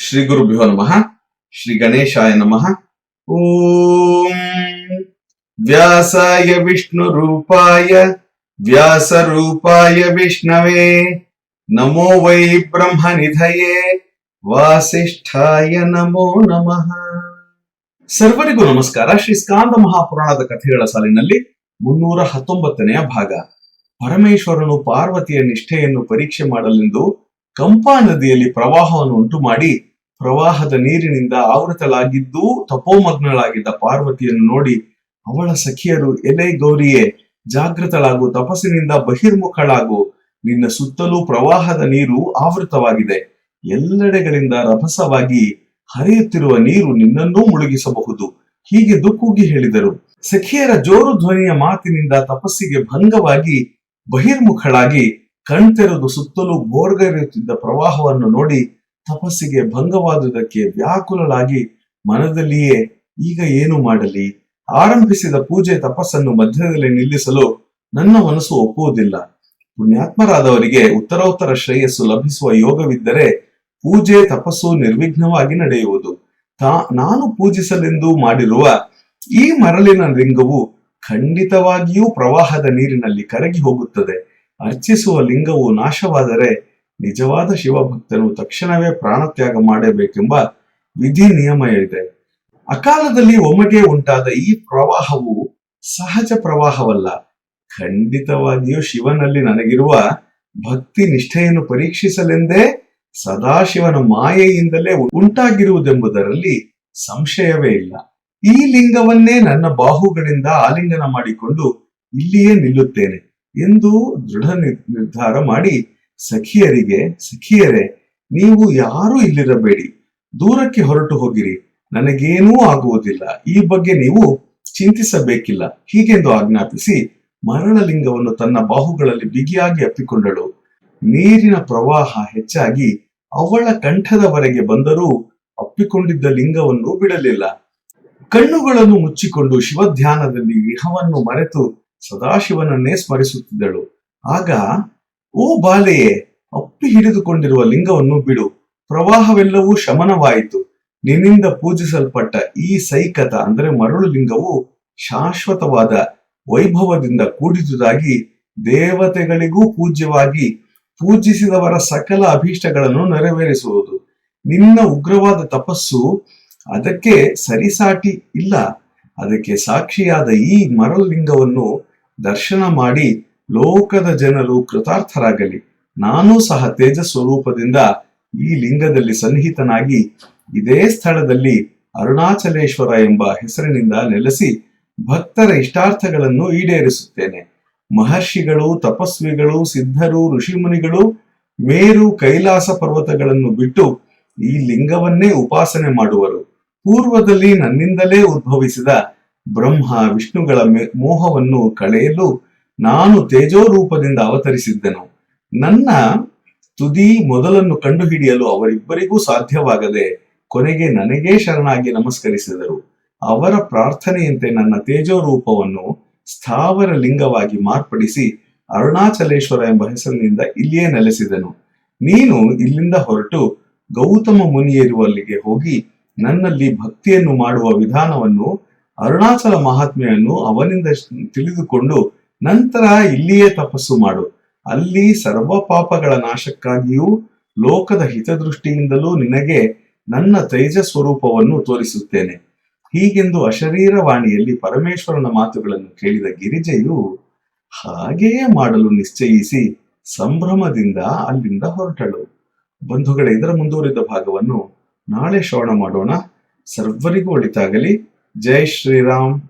ಶ್ರೀ ಗುರುಭ್ಯೋ ನಮಃ, ಶ್ರೀ ಗಣೇಶಾಯ ನಮಃ. ಓಂ. ವ್ಯಾಸಾಯ ವಿಷ್ಣು ರೂಪಾಯ, ವ್ಯಾಸ ರೂಪಾಯ ವಿಷ್ಣವೇ. ನಮೋ ವೈ ಬ್ರಹ್ಮ ನಿಧಯೇ, ವಾಸಿಷ್ಠಾಯ ನಮೋ ನಮಃ. ಸರ್ವರಿಗೂ ನಮಸ್ಕಾರ. ಶ್ರೀ ಸ್ಕಾಂದ ಮಹಾಪುರಾಣದ ಕಥೆಗಳ ಸಾಲಿನಲ್ಲಿ ಮುನ್ನೂರ ಹತ್ತೊಂಬತ್ತನೆಯ ಭಾಗ. ಪರಮೇಶ್ವರನು ಪಾರ್ವತಿಯ ನಿಷ್ಠೆಯನ್ನು ಪರೀಕ್ಷೆ ಮಾಡಲೆಂದು ಕಂಪಾ ನದಿಯಲ್ಲಿ ಪ್ರವಾಹವನ್ನು ಉಂಟು ಮಾಡಿ ಪ್ರವಾಹದ ನೀರಿನಿಂದ ಆವೃತಲಾಗಿದ್ದು ತಪೋಮಗ್ನಳಾಗಿದ್ದ ಪಾರ್ವತಿಯನ್ನು ನೋಡಿ ಅವಳ ಸಖಿಯರು, ಎಲೆ ಗೌರಿಯೇ, ಜಾಗೃತಳಾಗು, ತಪಸ್ಸಿನಿಂದ ಬಹಿರ್ಮುಖಳಾಗು. ನಿನ್ನ ಸುತ್ತಲೂ ಪ್ರವಾಹದ ನೀರು ಆವೃತವಾಗಿದೆ. ಎಲ್ಲೆಡೆಗಳಿಂದ ರಭಸವಾಗಿ ಹರಿಯುತ್ತಿರುವ ನೀರು ನಿನ್ನನ್ನೂ ಮುಳುಗಿಸಬಹುದು. ಹೀಗೆ ದುಕ್ಕುಗಿ ಹೇಳಿದರು. ಸಖಿಯರ ಜೋರು ಧ್ವನಿಯ ಮಾತಿನಿಂದ ತಪಸ್ಸಿಗೆ ಭಂಗವಾಗಿ ಬಹಿರ್ಮುಖಳಾಗಿ ಕಣ್ತೆರೆದು ಸುತ್ತಲೂ ಬೋರ್ಗರಿಯುತ್ತಿದ್ದ ಪ್ರವಾಹವನ್ನು ನೋಡಿ ತಪಸ್ಸಿಗೆ ಭಂಗವಾದುದಕ್ಕೆ ವ್ಯಾಕುಲಳಾಗಿ ಮನದಲ್ಲಿಯೇ ಈಗ ಏನು ಮಾಡಲಿ? ಆರಂಭಿಸಿದ ಪೂಜೆ ತಪಸ್ಸನ್ನು ಮಧ್ಯದಲ್ಲಿ ನಿಲ್ಲಿಸಲು ನನ್ನ ಮನಸ್ಸು ಒಪ್ಪುವುದಿಲ್ಲ. ಪುಣ್ಯಾತ್ಮರಾದವರಿಗೆ ಉತ್ತರೋತ್ತರ ಶ್ರೇಯಸ್ಸು ಲಭಿಸುವ ಯೋಗವಿದ್ದರೆ ಪೂಜೆ ತಪಸ್ಸು ನಿರ್ವಿಘ್ನವಾಗಿ ನಡೆಯುವುದು. ತಾ, ನಾನು ಪೂಜಿಸಲೆಂದು ಮಾಡಿರುವ ಈ ಮರಳಿನ ಲಿಂಗವು ಖಂಡಿತವಾಗಿಯೂ ಪ್ರವಾಹದ ನೀರಿನಲ್ಲಿ ಕರಗಿ ಹೋಗುತ್ತದೆ. ಅರ್ಚಿಸುವ ಲಿಂಗವು ನಾಶವಾದರೆ ನಿಜವಾದ ಶಿವಭಕ್ತನು ತಕ್ಷಣವೇ ಪ್ರಾಣತ್ಯಾಗ ಮಾಡಬೇಕೆಂಬ ವಿಧಿ ನಿಯಮ ಇದೆ ಅಕಾಲದಲ್ಲಿ ಒಮ್ಮೆಗೆ ಉಂಟಾದ ಈ ಪ್ರವಾಹವು ಸಹಜ ಪ್ರವಾಹವಲ್ಲ. ಖಂಡಿತವಾಗಿಯೂ ಶಿವನಲ್ಲಿ ನನಗಿರುವ ಭಕ್ತಿ ನಿಷ್ಠೆಯನ್ನು ಪರೀಕ್ಷಿಸಲೆಂದೇ ಸದಾಶಿವನ ಮಾಯೆಯಿಂದಲೇ ಉಂಟಾಗಿರುವುದೆಂಬುದರಲ್ಲಿ ಸಂಶಯವೇ ಇಲ್ಲ. ಈ ಲಿಂಗವನ್ನೇ ನನ್ನ ಬಾಹುಗಳಿಂದ ಆಲಿಂಗನ ಮಾಡಿಕೊಂಡು ಇಲ್ಲಿಯೇ ನಿಲ್ಲುತ್ತೇನೆ ಎಂದು ದೃಢ ನಿರ್- ನಿರ್ಧಾರ ಮಾಡಿ ಸಖಿಯರಿಗೆ, ಸಖಿಯರೇ, ನೀವು ಯಾರೂ ಇಲ್ಲಿರಬೇಡಿ. ದೂರಕ್ಕೆ ಹೊರಟು ಹೋಗಿರಿ. ನನಗೇನೂ ಆಗುವುದಿಲ್ಲ. ಈ ಬಗ್ಗೆ ನೀವು ಚಿಂತಿಸಬೇಕಿಲ್ಲ. ಹೀಗೆಂದು ಆಜ್ಞಾಪಿಸಿ ಮರಳಲಿಂಗವನ್ನು ತನ್ನ ಬಾಹುಗಳಲ್ಲಿ ಬಿಗಿಯಾಗಿ ಅಪ್ಪಿಕೊಂಡಳು. ನೀರಿನ ಪ್ರವಾಹ ಹೆಚ್ಚಾಗಿ ಅವಳ ಕಂಠದವರೆಗೆ ಬಂದರೂ ಅಪ್ಪಿಕೊಂಡಿದ್ದ ಲಿಂಗವನ್ನು ಬಿಡಲಿಲ್ಲ. ಕಣ್ಣುಗಳನ್ನು ಮುಚ್ಚಿಕೊಂಡು ಶಿವಧ್ಯಾನದಲ್ಲಿ ಗೃಹವನ್ನು ಮರೆತು ಸದಾಶಿವನನ್ನೇ ಸ್ಮರಿಸುತ್ತಿದ್ದಳು. ಆಗ ಓ ಬಾಲೆಯೇ, ಅಪ್ಪಿ ಹಿಡಿದುಕೊಂಡಿರುವ ಲಿಂಗವನ್ನು ಬಿಡು. ಪ್ರವಾಹವೆಲ್ಲವೂ ಶಮನವಾಯಿತು. ನಿನ್ನಿಂದ ಪೂಜಿಸಲ್ಪಟ್ಟ ಈ ಸೈಕತ, ಅಂದರೆ ಮರಳು ಲಿಂಗವು ಶಾಶ್ವತವಾದ ವೈಭವದಿಂದ ಕೂಡಿದುದಾಗಿ ದೇವತೆಗಳಿಗೂ ಪೂಜ್ಯವಾಗಿ ಪೂಜಿಸಿದವರ ಸಕಲ ಅಭೀಷ್ಟಗಳನ್ನು ನೆರವೇರಿಸುವುದು. ನಿನ್ನ ಉಗ್ರವಾದ ತಪಸ್ಸು ಅದಕ್ಕೆ ಸರಿಸಾಟಿ ಇಲ್ಲ. ಅದಕ್ಕೆ ಸಾಕ್ಷಿಯಾದ ಈ ಮರಳು ಲಿಂಗವನ್ನು ದರ್ಶನ ಮಾಡಿ ಲೋಕದ ಜನರು ಕೃತಾರ್ಥರಾಗಲಿ. ನಾನೂ ಸಹ ತೇಜ ಸ್ವರೂಪದಿಂದ ಈ ಲಿಂಗದಲ್ಲಿ ಸನ್ನಿಹಿತನಾಗಿ ಇದೇ ಸ್ಥಳದಲ್ಲಿ ಅರುಣಾಚಲೇಶ್ವರ ಎಂಬ ಹೆಸರಿನಿಂದ ನೆಲೆಸಿ ಭಕ್ತರ ಇಷ್ಟಾರ್ಥಗಳನ್ನು ಈಡೇರಿಸುತ್ತೇನೆ. ಮಹರ್ಷಿಗಳು, ತಪಸ್ವಿಗಳು, ಸಿದ್ಧರು, ಋಷಿಮುನಿಗಳು ಮೇರು ಕೈಲಾಸ ಪರ್ವತಗಳನ್ನು ಬಿಟ್ಟು ಈ ಲಿಂಗವನ್ನೇ ಉಪಾಸನೆ ಮಾಡುವರು. ಪೂರ್ವದಲ್ಲಿ ನನ್ನಿಂದಲೇ ಉದ್ಭವಿಸಿದ ಬ್ರಹ್ಮ, ವಿಷ್ಣುಗಳ ಮೋಹವನ್ನು ಕಳೆಯಲು ನಾನು ತೇಜೋ ರೂಪದಿಂದ ಅವತರಿಸಿದ್ದೆನು. ನನ್ನ ತುದಿ ಮೊದಲನ್ನು ಕಂಡುಹಿಡಿಯಲು ಅವರಿಬ್ಬರಿಗೂ ಸಾಧ್ಯವಾಗದೆ ಕೊನೆಗೆ ನನಗೇ ಶರಣಾಗಿ ನಮಸ್ಕರಿಸಿದರು. ಅವರ ಪ್ರಾರ್ಥನೆಯಂತೆ ನನ್ನ ತೇಜೋ ರೂಪವನ್ನು ಸ್ಥಾವರ ಲಿಂಗವಾಗಿ ಮಾರ್ಪಡಿಸಿ ಅರುಣಾಚಲೇಶ್ವರ ಎಂಬ ಹೆಸರಿನಿಂದ ಇಲ್ಲಿಯೇ ನೆಲೆಸಿದನು. ನೀನು ಇಲ್ಲಿಂದ ಹೊರಟು ಗೌತಮ ಮುನಿಯಿರುವಲ್ಲಿಗೆ ಹೋಗಿ ನನ್ನಲ್ಲಿ ಭಕ್ತಿಯನ್ನು ಮಾಡುವ ವಿಧಾನವನ್ನು ಅರುಣಾಚಲ ಮಹಾತ್ಮೆಯನ್ನು ಅವನಿಂದ ತಿಳಿದುಕೊಂಡು ನಂತರ ಇಲ್ಲಿಯೇ ತಪಸ್ಸು ಮಾಡು. ಅಲ್ಲಿ ಸರ್ವ ಪಾಪಗಳ ನಾಶಕ್ಕಾಗಿಯೂ ಲೋಕದ ಹಿತದೃಷ್ಟಿಯಿಂದಲೂ ನಿನಗೆ ನನ್ನ ತೈಜ ಸ್ವರೂಪವನ್ನು ತೋರಿಸುತ್ತೇನೆ. ಹೀಗೆಂದು ಅಶರೀರವಾಣಿಯಲ್ಲಿ ಪರಮೇಶ್ವರನ ಮಾತುಗಳನ್ನು ಕೇಳಿದ ಗಿರಿಜೆಯು, ಹಾಗೆಯೇ ಮಾಡಲು ನಿಶ್ಚಯಿಸಿ ಸಂಭ್ರಮದಿಂದ ಅಲ್ಲಿಂದ ಹೊರಟಳು. ಬಂಧುಗಳ, ಇದರ ಮುಂದುವರಿದ ಭಾಗವನ್ನು ನಾಳೆ ಶ್ರವಣ ಮಾಡೋಣ. ಸರ್ವರಿಗೂ ಒಳಿತಾಗಲಿ. ಜೈ ಶ್ರೀರಾಮ್.